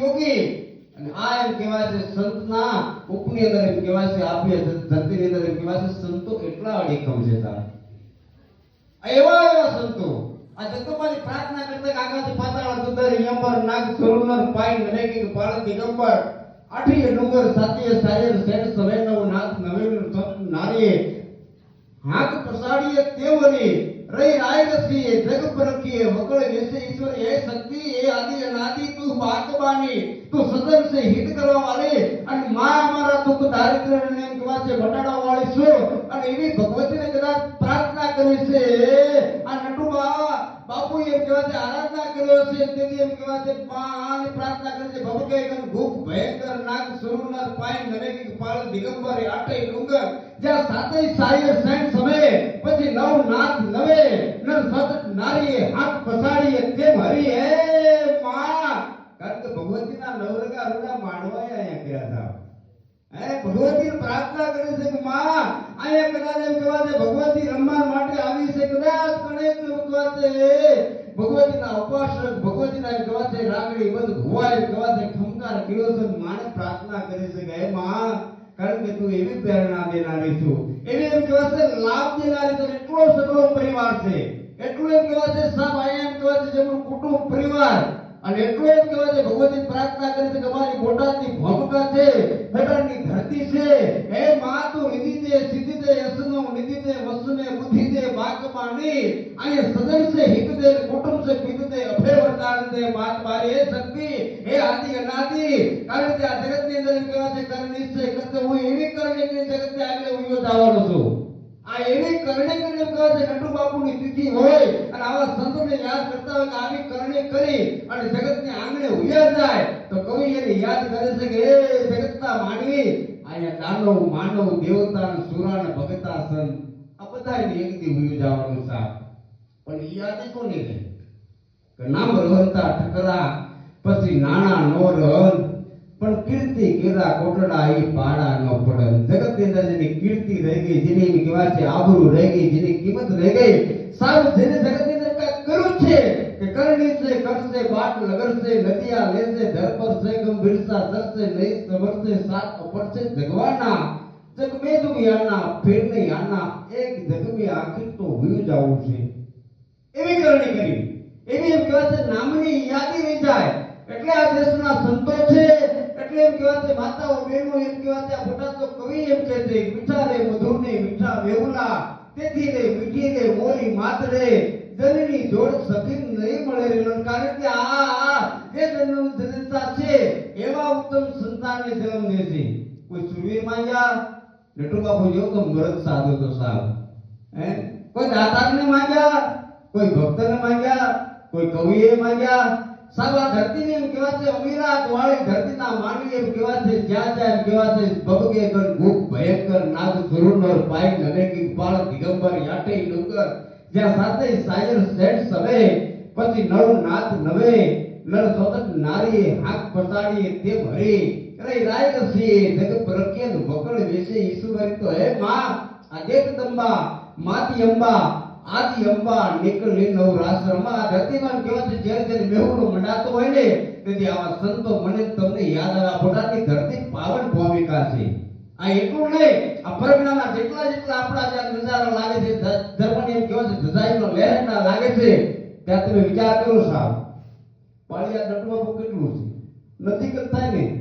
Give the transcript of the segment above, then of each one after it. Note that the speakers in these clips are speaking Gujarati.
યોગી. અને આ એમ કહેવાય છે સંતના ઉપની અંદર એમ કહેવાય છે આપી ધરતીની અંદર એમ કહેવાય છે, સંતો એટલા અડીખમ છે તારા. એવા એવા સંતો. આ જગતમાની પ્રાર્થના કરતા કાકાથી પાતાળ સુંદર યંબર નાગ સરુનર પાઈ નરે કે પાળ દિગંબર આઠીએ ડુંગર સાતીએ સાયર, શેર સવેનો નાથ નવેલ નારીએ, હાથ પ્રસાડીએ તેવરી રહી રાયરસીએ જગ પરખીએ વકળ વેસે ઈશ્વર એ શક્તિ એ આદિ અનાદિ તું બાકબાની તું સદન સે હિત કરવા વાળી અને માં અમારા દુઃખ દારિદ્ર્ય ને એમ કહેવાય છે ઘટાડવા વાળી છું અને એવી ભગવતીને કદાચ પ્રાર્થના કરી છે આ નટુબા બાપુ એમ કહેવાય છે આરાધના કર્યો છે તેથી એમ કહેવાય છે પાની પ્રાર્થના કરી છે ભવકે ગન ભૂખ ભયંકર નાગ સુરુનર પાઈ નરેકી પાળ દિગંબર આટે ડુંગર જ્યાં સાતે સાયર સેન સમય નવ નાથ લવે નર સત નારીએ હાથ પસાડીએ તેમ હરી હે માં કારણ કે ભગવતીના નવરગા રૂડા માંડવાય અહીંયા ગયા હતા. હે ભગવતી પ્રાર્થના કરી છે કે માં અહીંયા કદાચ એમ કહેવા છે, ભગવતી રમવા માટે આવી છે, કદાચ પણ એક કહેવાય છે, ભગવતીના ઉપાસક ભગવતીના એમ કહેવાય છે, રાગડી બંધ ભુવાય કહેવા છે ખમકાર કર્યો છે માને પ્રાર્થના કરી છે કે હે માં કારણ કે તું એવી પ્રેરણા દેનારી છું. એવી એમ કહેવાય છે, લાભ દેનારી તો એટલો સગળો પરિવાર છે. એટલું એમ કહેવાય છે, સાહેબ, અહીંયા એમ કહેવાય છે, જેમનું કુટુંબ પરિવાર. અને એટલું એમ કહેવાય છે, ભગવતી પ્રાર્થના કરી છે કે અમારી બોટાદની ભૂમિકા છે ફેટાની ધરતી છે. હે મા, તું નિધિ દે, સિદ્ધિ દે, યશનો નિધિ દે વસુને બુદ્ધિ અને આવા સંતોને યાદ કરતા હોય કે આવી કરી, અને જગતને આંગણે ઉયા જાય, તો કવિ એને યાદ કરે છે કે હે જગતના માનવી માનવ દેવતા સુરા ભગતા સંત આ બધાને પણ યાદ કોને નામ રહનતા પછી નાણા નો પણ કીર્તિ કેરા કોટડા એ પાડા નો પડન. જગત કીર્તિ રહી ગઈ, જેની કહેવાય છે આબરૂ રહી ગઈ, જેની કિંમત રહી ગઈ, સારું જેને જગતની કર્યું છે, કે કરણી છે, કરશે બાટ લગડશે, નદિયા લેશે, ધર પર છે, ગંભીરતા ચરશે નહીં સમરશે સાત અપડશે જગવાના જગ મેં દુનિયાના ફેર નહીં આના એક જગ મેં આખી તો હું જાઉં છે. એવી કરણી કરી. એવી એમ કહેવાય છે, નામની યાદી રહી જાય એટલે આ દેશના સંતો છે. એટલે એમ કહેવાય છે, માતાઓ, બહેનો એમ કહેવાય છે, આ બોટાદ તો કવિ એમ કહે છે, મીઠા રે મધુર ને મીઠા વેવલા. તેથી રે, મીઠી રે મોરી માત રે. જનની જોડ સખી નહીં મળે રે કારણ કે આ આ જન્મ જનતા છે. એવા ઉત્તમ સંતાનને જન્મ દે છે. કોઈ સુરવીર માંગ્યા નટુ બાપુ જેવો તો મરદ સાધો તો સાહેબ હે? કોઈ દાતાને માંગ્યા, કોઈ ભક્તને માંગ્યા, કોઈ કવિએ માંગ્યા. આ ધરતીને એમ કહેવાય છે અમીરાત વાળી ધરતીના માનવી એમ કહેવાય છે, જ્યાં જ્યાં એમ કહેવાય છે, ભગગે કર ભૂખ ભયંકર નાગ સુરુનર પાઈ નરેકી પાળ દિગંબર યાટે ડુંગર. જ્યાં સાથે સાયર શેઠ સવે, પછી નવ નાથ નવે, નર સોતક નારી હાથ પસાડીએ તે ભરી. પ્રકેન વકળ વેશે ઈશ્વરી તો, હે માં આ દેખ દંબા માતી અંબા, આદિ અંબા નીકળી નવ રાશ્રમમાં આ ધરતીમાં કહેવાય છે, જ્યારે જ્યારે મેહુલો મંડાતો હોય ને, તેથી આવા સંતો મને તમને યાદ આવે આ બોટાદની ધરતી પાવન ભૂમિકા છે. આ એટલું નહીં, આ પરગણાના જેટલા જેટલા આપણા જ્યાં નજારા લાગે છે ધર્મની એમ કહેવાય છે, ધજાઈનો લહેરના લાગે છે, ત્યાં તમે વિચાર કરો સાહેબ. પાળિયા નટવાનું કેટલું છે? નથી કરતા ને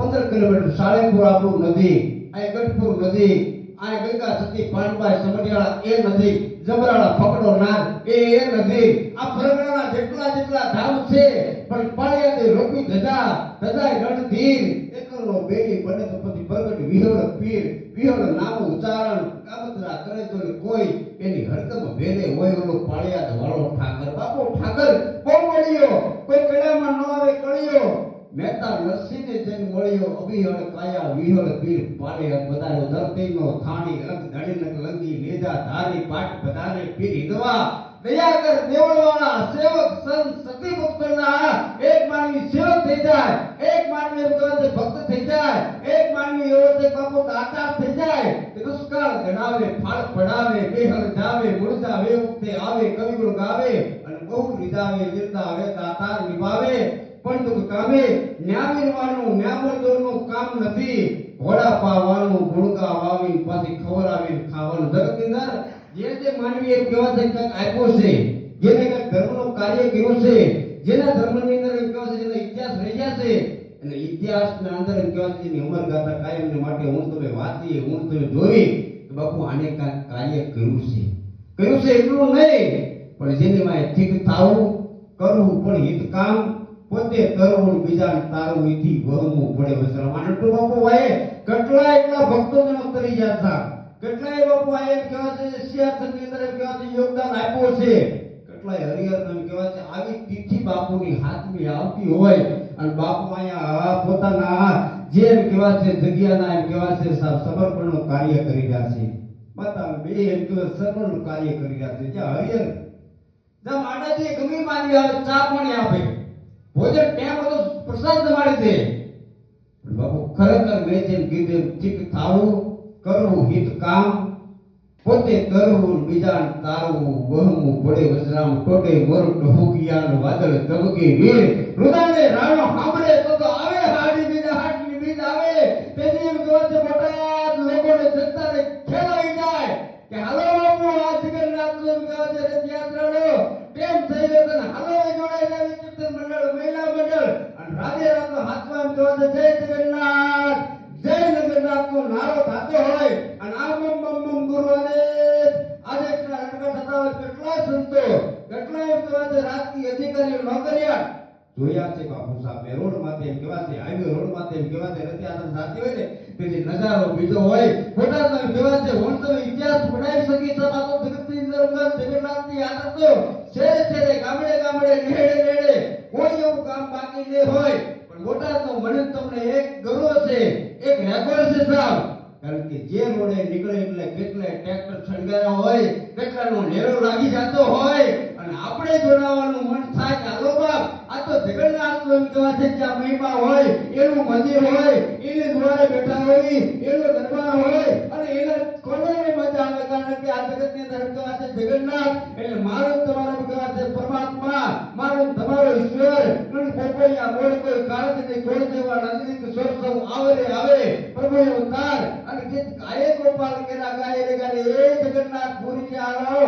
પંદર કિલોમીટર સાળંગપુર આપણું નદી, આ ગઢપુર નદી, આ ગંગા સતી પાનબાઈ સમઢિયાળા, એ નદી, જબરાળા, ફકડો, નાર, એ એ નદી, આ પરગણાના જેટલા જેટલા ધામ છે, પણ પાળિયાથી રોકી ધજા, ધજાય રણધીર, એકલનો બેલી બને તો પછી પ્રગટ વિહળ પીર, વિહળ નામું ઉચ્ચારણ, કામતરા કરે તો કોઈ, એની હરકમ ભેદે હોય ઓલો પાળિયા વાળો ઠાકર. બાપો ઠાકર બહુ મળ્યો? કોઈ કળામાં ન આવે, કળિયો. મહેતા નરસિંહને જન મળ્યો અભિહળ કાયા વિહળ પીર પાળે બધાનો ધરતીનો થાણી રંગ ધણીનક લંગી નેજા ધારી, પાટ બધાને પીર હિદવા દયાકર દેવળવાળા સેવક સંત સતી ભક્તના એક માનવી સેવક થઈ જાય, એક માનવી એમ ભક્ત થઈ જાય, એક માનવી એવો તે બાપુ દાતા થઈ જાય. દુષ્કાળ ગણાવે, ફાળ પડાવે બેહળ જાવે મૂળજાવે વખતે આવે, કવિગુણ ગાવે અને બહુ રીજાવે આવે દાતા નિભાવે. પણ તું કામે ન્યાવીરવાનું ન્યામરદોરનું કામ નથી. ઘોડા પાવાનું ગુણકા વાવી પાછી ખવડાવી ખાવાનું. જગતની અંદર જે જે માનવીએ કેવા છે કંઈક આપ્યો છે. જેને કંઈક ધર્મનું કાર્ય કર્યું છે. જેના ધર્મની અંદર કહેવાય છે જેનો ઇતિહાસ રહી ગયા છે. અને ઇતિહાસના અંદર એની અમર ગાથા કાયમને માટે હું તમે વાંચીએ, હું તમે જોઈ. કે બાપુ આને કાર્ય કર્યું છે. કર્યું છે એટલું નહીં, પણ જેની માં ઠીક થાવું, કરવું, પણ હિત કામ પોતે કરવું બીજા તારવું એથી પડે વસરા આનંદ બાપુ વાય કેટલા એટલા ભક્તો જણ તરી જાતા કેટલાય બાપુ આ એમ કહેવા છે કે સિયાસતની અંદર એમ કહેવાય છે યોગદાન આપ્યો છે. કેટલાય હરિહર નામ કહેવા છે. આવી તિથિ બાપુની હાથમી આવતી હોય અને બાપુ અહીંયા પોતાના જે એમ કહેવા છે જગ્યાના એમ કહેવા છે સમર્પણનું કાર્ય કરી રહ્યા છે. બતાવ, બે એમ કહેવા સમર્પણનું કાર્ય કરી રહ્યા છે. જે હરિહર. જેમ માતાજી, ગમે માની ચા પણ આપે. ભોજન ટેમ હતો, પ્રસાદ જમાડે છે. બાપુ ખરેખર મેં જેમ કીધું ઠીક થાવું, કરવું, હિત કામ, પોતે કરવું, બીજાને તારવું વહમવું પડે વજરામ ટોટે મરુડ હુકિયાન વાદળ ધબકે વીર. રુદાને રાણો સાંભળે તો તો આવે, હાડી બીજા હાડી બીજ આવે. તેની એમ કહેવા છે બધા લોકોને જનતાને ખેલાઈ જાય. કે હાલો બાપુ આ જગન્નાથનું કહેવા છે રથયાત્રાનો ટેમ થઈ ગયો છે ને હાલો એ જોડાઈ જાય કીર્તન મંડળ મહિલા મંડળ અને રાધે હાથમાં એમ કહેવાય જય જગન્નાથ જય જગન્નાથ નો નારો થતો હોય અને આ બમ બમ બમ ગુરુવારે. આજે એટલા અટકા થતા હોય, કેટલા સંતો, કેટલા કહેવાય રાજકીય અધિકારીઓ નોકરિયા. જોયા છે બાપુ સાહેબ રોડ માથે એમ કહેવાય હાઈવે રોડ માથે એમ કહેવાય છે રથયાત્રા થતી હોય ને, તેથી નજારો બીજો હોય. ખોટા તો એમ હું તમે ઇતિહાસ બનાવી શકી છો આ જગતની અંદર જગન્નાથની તો શેરે શેરે ગામડે ગામડે નેડે નેડે કોઈ એવું કામ બાકી નહીં હોય, પણ મોટા તો મને તમને એક ગર્વ છે, એક રેકોર્ડ છે સાહેબ. કારણ કે જે રોડે નીકળે એટલે કેટલાય ટ્રેક્ટર છણગાર્યા હોય, કેટલાનો નેરો લાગી જતો હોય આપણે જોડાવાનું મન થાય હાલો બાપ, આ તો જગન્નાથનું એમ કહેવાય છે કે આ મહિમા હોય, એનું મંદિર હોય, એને દ્વારે બેઠા હોય, એનો દરબાર હોય, અને એને કોને મજા આવે કારણ કે આ જગતની અંદર છે જગન્નાથ, એટલે મારો તમારો છે પરમાત્મા, મારો તમારો ઈશ્વર, અને પોપૈયા કોઈ કારણ કે કોઈ જેવા નંદિત સ્વર આવે રે આવે પ્રભુ અવતાર અને જે ગાયે ગોપાલ કેરા ગાયે રે ગાયે, એ જગન્નાથ પુરી આલો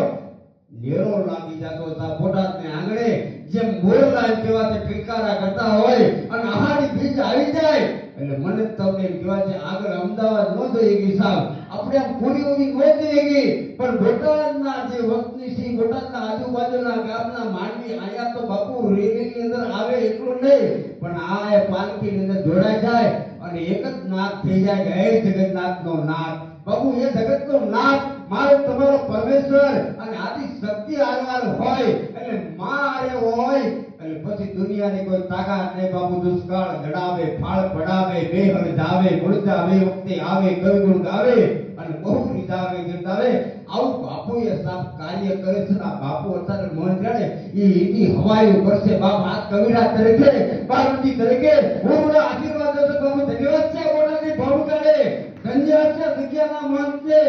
નેરો લાગી જતો હતા બોટાદને આંગણે, જેમ મોરલા કેવા તે છે કરતા હોય અને આહાડી બીજ આવી જાય, એટલે મને તમને કેવા છે, આગળ અમદાવાદ ન જોઈએ ગઈ સાહેબ આપણે આમ પૂરી ઉની જઈ ગઈ પણ બોટાદના જે વતની છે બોટાદના આજુબાજુના ગામના માંડવી આયા તો બાપુ રેલીની અંદર આવે એટલું નહીં, પણ આ એ પાલખીની અંદર જોડાઈ જાય અને એક જ નાથ થઈ જાય કે હે જગન્નાથનો નાક બાપુ એ જગતનો નાદ મારો તમારો પરમેશ્વર અને આદિ શક્તિ આરવાર હોય, એટલે માં હોય, એટલે પછી દુનિયાની કોઈ તાકાત નહીં બાપુ, દુષ્કાળ ઘડાવે ફાળ પડાવે બેહળ જાવે ગુણજાવે વખતે આવે કવિ ગાવે અને બહુ રીજાવે ગીતાવે આવું બાપુએ સાફ કાર્ય કરે છે આ બાપુ અત્યારે મન જાણે એ એની હવાયું કરશે બાપ આ કવિરાજ તરીકે પાર્વતી તરીકે હું આશીર્વાદ દઉં છું ધન્યવાદ છે બોલાથી ભાવ જગ્યાના મન છે.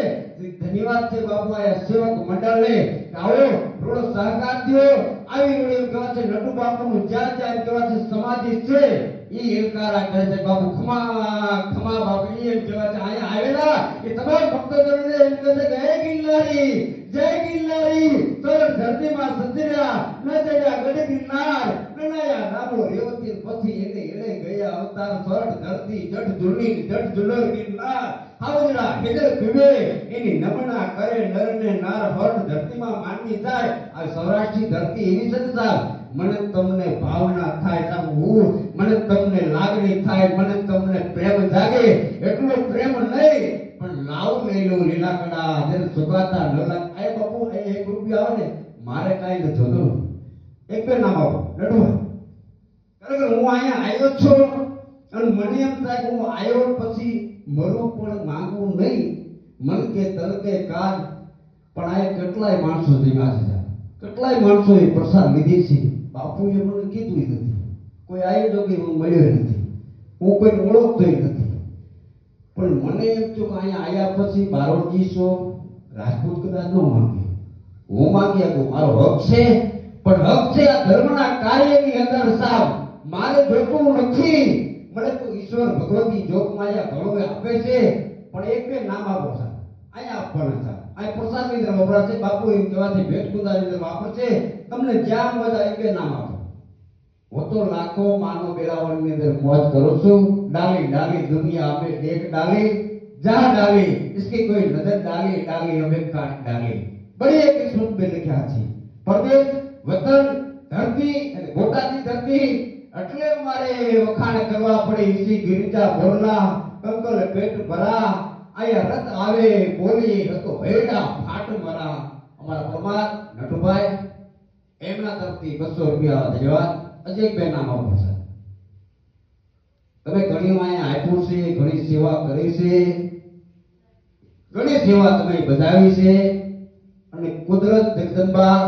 ધન્યવાદ છે બાપુ, આ સેવક મંડળને આવો થોડો સહકાર થયો આવી રહ્યો કહેવા છે, નટુ બાપુનું જ્યાં જ્યાં કહેવા છે, સમાધિ છે. ઈ એલકારા કહે છે બાપુ. ખમા ખમા બાપુ ઈ એમ કહેવાય છે, અહીંયા આવેલા. એ તમામ ભક્તજનોને એમ કહે છે કે, હે જય ગિરનારી. તો ધરતીમાં સજ્જર્યા ન ચડ્યા ગઢ ગિરનાર. નનાયા નામો રેવતી પછી એને એને ગયા અવતાર સ્વર્ગ ધરતી જડ ધૂની જડ ધૂલર ગિરનાર. હાવજડા હેદર પીવે. એની નમણા કરે નર ને નાર હર્ષ ધરતીમાં માનવી જાય. આ સૌરાષ્ટ્રની ધરતી એવી સંતા મને તમને ભાવના થાય તમ હું. મને તમને લાગણી થાય. મને તમને પ્રેમ જાગે. એટલો પ્રેમ નહીં. પણ લાવ લઈ લઉં લીલા જેને સુગાતા ન આવે ને, મારે કાંઈ નથી જોતું એક બે નામ આપો કારણ કે હું અહીંયા આવ્યો જ અને મને એમ થાય કે હું આવ્યો પછી મરવું પણ માંગવું નહીં. મન કે તન કે કાન, પણ આ કેટલાય માણસો જીવ્યા છે કેટલાય માણસો એ પ્રસાદ લીધી છે. બાપુએ મને કીધું નથી. કોઈ આવ્યો જો કે હું મળ્યો નથી. હું કોઈ ઓળખતો નથી. પણ મને એમ થયું કે અહીંયા આવ્યા પછી બારોટજી છો રાજપૂત કદાચ ન માંગે. હું માંગી શકું મારો હક છે પણ હક છે આ ધર્મના કાર્યની અંદર સાવ મારે જોતું નથી મને તો ઈશ્વર ભગવતી જોગ માયા ઘણો આપે છે પણ એક બે નામ આપો છે અહીંયા આપવાના છે આ પ્રસાદની અંદર વપરાશે બાપુ એમ કહેવાથી ભેટ કુંદાની અંદર વાપરશે તમને જ્યાં મજા એક બે નામ આપો હું તો લાખો માનો બેરાવળની અંદર મોજ કરું છું ડાલી ડાલી દુનિયા અમે દેખ ડાલી જા ડાલી इसकी कोई नजर डाली डाली हमें काट डाली બड़ी એક में લખ્યા છે. પરદેશ વતન, ધરતી અને બોટાદની ધરતી એટલે મારે વખાણ કરવા પડે ઈસી ગિરિજા, ભોરલા, કંકલ, પેટ ભરા. આયા રત આવે, બોલી હતો ભેડા, ફાટ મરા. અમારા પરમાર, નટુભાઈ, એમના તરફથી બસો રૂપિયા ધન્યવાદ. અજય નામ આપો તમે ઘણી અહીંયા આપ્યું છે, ઘણી સેવા કરી છે. ઘણી સેવા તમે બજાવી છે. કુદરત જગદંબા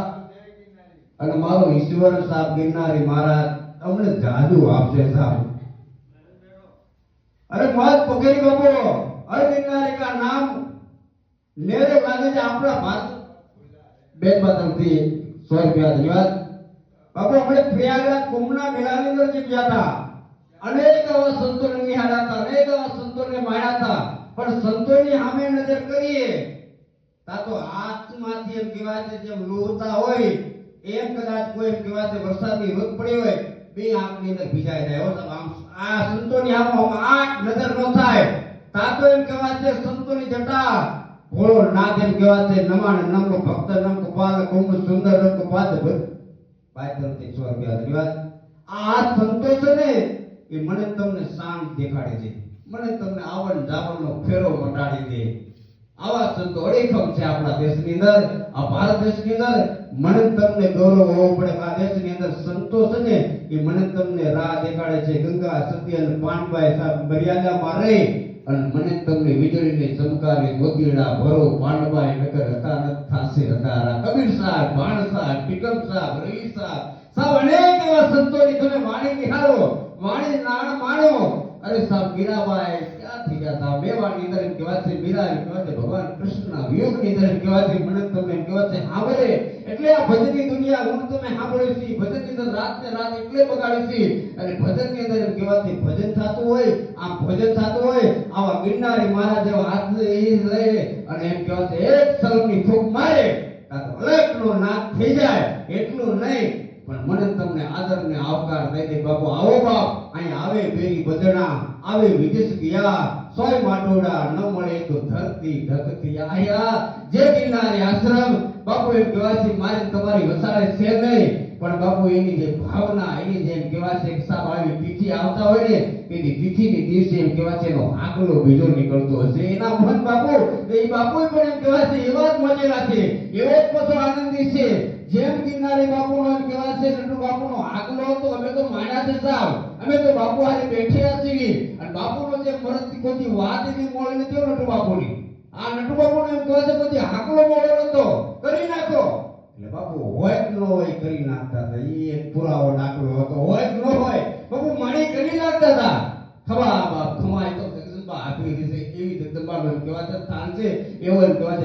અને મારો ઈશ્વર સાહેબ ગિરનારી મહારાજ અમને જાદુ આપશે સાહેબ. અરે વાત પકડી બાબો અરે ગિરનારી કા નામ લેરે લાગે છે આપણા ભાત. બેન બાતમથી સો રૂપિયા ધન્યવાદ. બાપુ, આપણે પ્રયાગરાજ કુંભના મેળાની અંદર જે ગયા હતા, અનેક એવા સંતોને નિહાળ્યા હતા, અનેક એવા સંતોને માણ્યા હતા. પણ સંતોની સામે નજર કરીએ તા તો હાથમાંથી એમ કહેવાય જેમ લોતા હોય, એમ કદાચ કોઈ એમ કહેવાય વરસાદની રોજ પડી હોય, બે આંખની અંદર ભીજાઈ જાય. હો. આમ આ સંતોની આંખોમાં આંખ નજર ન થાય. તાતો એમ કહેવાય છે, સંતોની જટા ભોળો નાથ એમ કહેવાય છે, નમાણ નમકો ભક્ત નમ પાલ કોમ સુંદર નમ કપાદ ભાઈ તરફથી સો રૂપિયા ધન્યવાદ. આ સંતો છે ને, એ મને તમને શાંત દેખાડે છે. મને તમને આવન જાવનનો ફેરો મટાડી દે. આવા સંતો અડીખમ છે આપણા દેશની અંદર, આ ભારત દેશની અંદર. મને તમને ગૌરવ હોવો પડે આ દેશની અંદર સંતો છે ને, એ મને તમને રાહ દેખાડે છે. ગંગા, સત્ય અને પાનભાઈ સાહેબ મર્યાદામાં રહી. અને મને તમને વીજળીને ચમકારી મોતીડા ભરો પાંડભાઈ નગર હતા ન થાશે હતારા કબીર સાહેબ, ભાણ સાહેબ, ટીકમ સાહેબ, રવિ સાહેબ સાહેબ અનેક એવા સંતોની તમે વાણી નિહાળો વાણી નાણ માણો. અરે સાહેબ ક્યાં થઈ ગયા હતા મેવાડની અંદર એમ કહેવાય છે, મીરા એમ કહેવાય છે, ભગવાન કૃષ્ણના વિયોગની અંદર છે મને તમને છે સાંભળે એટલે આ ભજનની દુનિયા હું તમે સાંભળ્યું છે ભજનની અંદર રાત ને રાત એટલે બગાડી છે. અને ભજનની અંદર છે, ભજન થતું હોય, આમ ભજન થતું હોય, આવા ગિરનારી મહારાજ એવા હાથ એ લે, અને એમ કહેવાય છે, એક સલમની ફૂંક મારે, કાં તો અલગનો નાદ થઈ જાય, એટલું નહીં. પણ મને તમને આદર ને આવકાર દઈ દે. બાપુ, આવો બાપ, અહીં આવે બેરી બદણા, આવે વિદેશ ગયા. સોય માટોડા ન મળે તો ધરતી ધકતી આયા. જે કિનારે આશ્રમ, બાપુ એ કહેવાય મારે તમારી વસાડે છે નહીં. પણ બાપુ, એની જે ભાવના, એની જેમ કહેવાય છે કે આવી તિથિ આવતા હોય ને, એની તિથિની દિવસે એમ કેવા છે, એનો આંકલો બીજો નીકળતો હશે. એના મન બાપુ, એ બાપુ પણ એમ કહેવાય છે, એવા જ મજેલા છે, એવો જ બધો આનંદી છે. જેમ કિનારે બાપુનો એમ કહેવાય નટુ બાપુનો આગલો હતો. અમે તો માન્યા છે અમે તો બાપુ હારે બેઠ્યા છીએ. અને બાપુનો જે મરતી કોઈ વાત એની મોળી નથી નટુ બાપુની. આ નટુ બાપુનો એમ કહેવાય છે, કોઈ હાકલો મોળો નતો. કરી નાખો. એટલે બાપુ હોય કે ન હોય, કરી નાખતા ઈ એક પુરાવો દાખલો હતો હોય કે ન હોય બાપુ માણી કરી નાખતા હતા ખવા બાપ ખમાય તો જગદંબા આપી દીધી જગદંબાનું છે સ્થાન છે, એવો કહેવાય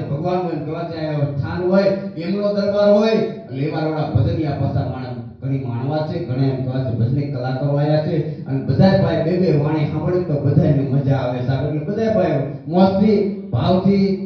એમ કહેવાય સ્થાન હોય, એમનો દરબાર હોય એટલે એવા વાળા ભજનિયા પાછા માણસ ઘણી માણવા છે, ઘણા એમ કહેવાય છે ભજની કલાકારો આવ્યા છે, અને બધા ભાઈ બે બે વાણી સાંભળે તો બધાને મજા આવે સાહેબ. એટલે બધાય ભાઈ મોજથી ભાવથી